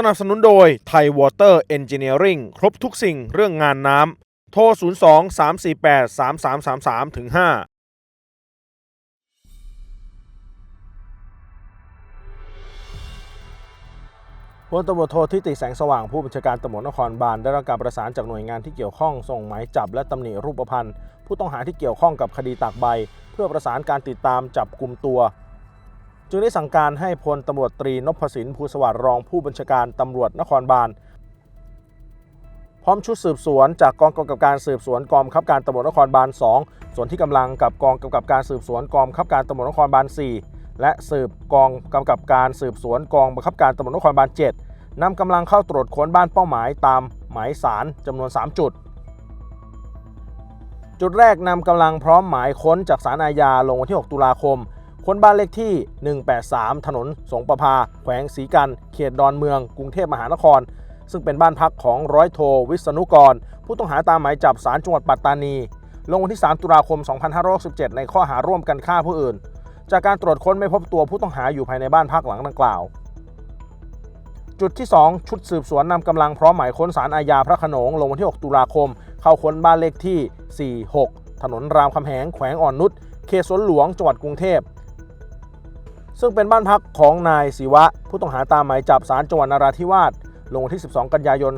สนับสนุนโดยไทยวอเตอร์เอนจิเนียริงครบทุกสิ่งเรื่องงานน้ำ โทร 02 348 3333ถึง5พลตำรวจโททิติแสงสว่างผู้บัญชาการตำรวจนครบาลได้รับการประสานจากหน่วยงานที่เกี่ยวข้องส่งหมายจับและตำหนิรูปพรรณผู้ต้องหาที่เกี่ยวข้องกับคดีตากใบ เพื่อประสานการติดตามจับกลุ่มตัว จึงได้สั่งการให้พลตำรวจตรีนพสินภูสวัสดิ์รองผู้บัญชาการตำรวจนครบาลพร้อมชุดสืบสวนจากกองกำกับการสืบสวนกองบังคับการตำรวจนครบาล 2 ส่วนที่กำลังกับกองกำกับการสืบสวนกองบังคับการตำรวจนครบาล 4 และสืบกองกำกับการสืบสวนกองบังคับการตำรวจนครบาล 7นำกำลังเข้าตรวจค้นบ้านเป้าหมายตามหมายสารจำนวน 3 จุด จุดแรกนำกำลังพร้อมหมายค้นจากสารอาญาลงวันที่ 6 ตุลาคม ค้นบ้านเลขที่ 183 ถนน สงประพา แขวงศรีกัน เขตดอนเมือง กรุงเทพมหานคร ซึ่งเป็นบ้านพักของร้อยโทวิษณุกร ผู้ต้องหาตามหมายจับสารจังหวัดปัตตานี ลงวันที่ 3 ตุลาคม 2567 ในข้อหาร่วมกันฆ่าผู้อื่น จากการตรวจค้นไม่พบตัวผู้ต้องหาอยู่ภายในบ้านพักหลังดังกล่าว จุดที่ 2 ชุดสืบสวนนำกำลังพร้อมหมายค้นสารอาญาพระขนงลงวันที่ 6 ตุลาคม เข้าค้นบ้านเลขที่ 46 ถนนรามคำแหงแขวงอ่อนนุชเขตสวนหลวงจังหวัดกรุงเทพ ซึ่งเป็นบ้านพักของนายศิวะ ผู้ต้องหาตามหมายจับสารจังหวัดนราธิวาสลงวันที่ 12 กันยายน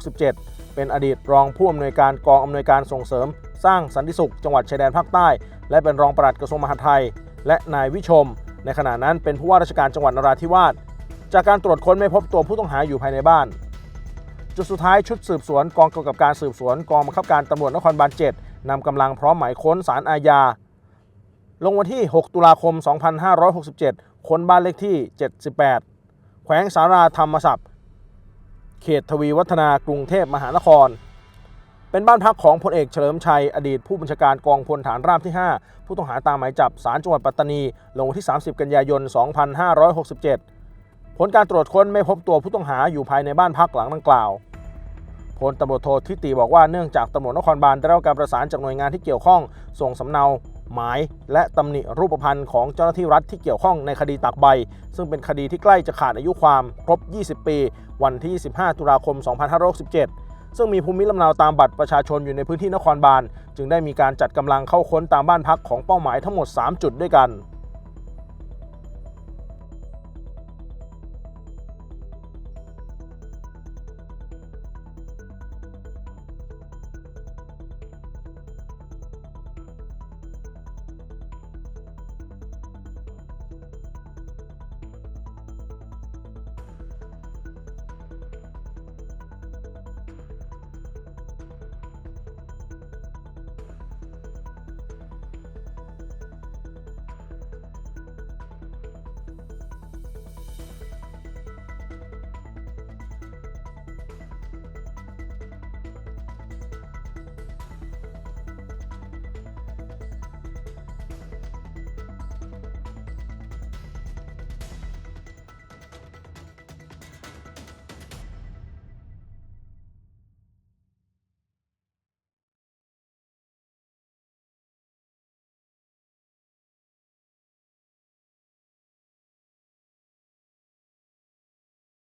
2567 เป็นอดีตรองผู้อำนวยการกองอำนวยการส่งเสริม สร้างสันติสุข จังหวัดชายแดนภาคใต้ และเป็นรองปลัดกระทรวงมหาดไทย และนายวิชม ในขณะนั้นเป็นผู้ว่าราชการจังหวัดนราธิวาสจากการตรวจค้นไม่พบตัวผู้ต้องหาอยู่ภายในบ้าน จุดสุดท้ายชุดสืบสวนกองกำกับการสืบสวนกองบังคับการตำรวจนครบาล7นำกำลังพร้อมหมายค้นสารอาญา ลงวันที่ 6 ตุลาคม 2567 ค้นบ้านเลขที่ 78 แขวงสาราธรรมศัพท์ เขตทวีวัฒนากรุงเทพมหานคร เป็นบ้านพักของพลเอกเฉลิมชัย อดีตผู้บัญชาการกองพลฐานราบที่ 5 ผู้ต้องหาตามหมายจับสารจังหวัดปัตตานี ลงวันที่ 30 กันยายน 2567 ผลการตรวจค้นไม่พบตัวผู้ต้องหาอยู่ภายในบ้านพักหลังดังกล่าวพลตำรวจโททิติบอกว่าเนื่องจากตำรวจนครบาลได้รับการประสานจากหน่วยงานที่เกี่ยวข้อง ส่งสำเนา หมาย และตำหนิรูปพันธ์ของเจ้าหน้าที่รัฐที่เกี่ยวข้องในคดีตากใบ ซึ่งเป็นคดีที่ใกล้จะขาดอายุความครบ 20 ปี วันที่25ตุลาคม 2567 ซึ่งมีภูมิลำเนาตามบัตรประชาชนอยู่ในพื้นที่นครบาล จึงได้มีการจัดกำลังเข้าค้นตามบ้านพักของเป้าหมายทั้งหมด 3 จุดด้วยกัน